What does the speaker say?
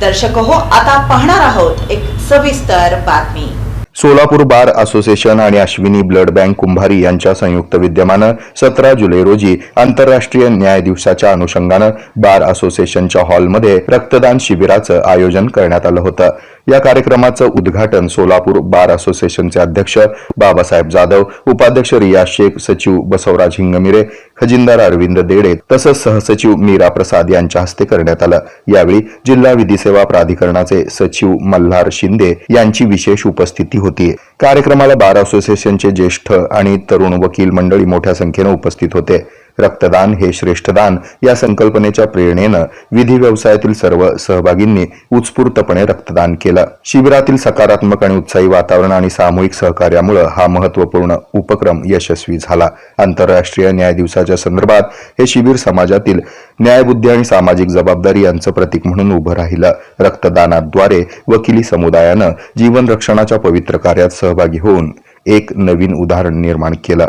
दर्शक हो आता पाहणार आहोत एक सविस्तर बातमी. सोलापूर बार असोसिएशन आणि अश्विनी ब्लड बँक कुंभारी यांच्या संयुक्त विद्यमानं सतरा जुलै रोजी आंतरराष्ट्रीय न्याय दिवसाच्या अनुषंगानं बार असोसिएशनच्या हॉलमध्ये रक्तदान शिबिराचं आयोजन करण्यात आलं होतं. या कार्यक्रमाचं उद्घाटन सोलापूर बार असोसिएशनचे अध्यक्ष बाबासाहेब जाधव उपाध्यक्ष रिया शेख सचिव बसवराज हिंगमिरे खजिनदार अरविंद देडे तसंच सहसचिव मीरा प्रसाद यांच्या हस्ते करण्यात आलं. यावेळी जिल्हा विधी सेवा प्राधिकरणाचे सचिव मल्हार शिंदे यांची विशेष उपस्थिती होती. कार्यक्रमाला बार असोसिएशनचे ज्येष्ठ आणि तरुण वकील मंडळी मोठ्या संख्येनं उपस्थित होते. रक्तदान हे श्रेष्ठदान या संकल्पनेच्या प्रेरणेनं विधी व्यवसायातील सर्व सहभागींनी उत्स्फूर्तपणे रक्तदान केलं. शिबिरातील सकारात्मक आणि उत्साही वातावरण आणि सामूहिक सहकार्यामुळे हा महत्त्वपूर्ण उपक्रम यशस्वी झाला. आंतरराष्ट्रीय न्याय दिवसाच्या संदर्भात हे शिबिर समाजातील न्यायबुद्धी आणि सामाजिक जबाबदारी यांचं प्रतीक म्हणून उभं राहिलं. रक्तदानाद्वारे वकिली समुदायानं जीवन रक्षणाच्या पवित्र कार्यात सहभागी होऊन एक नवीन उदाहरण निर्माण केलं.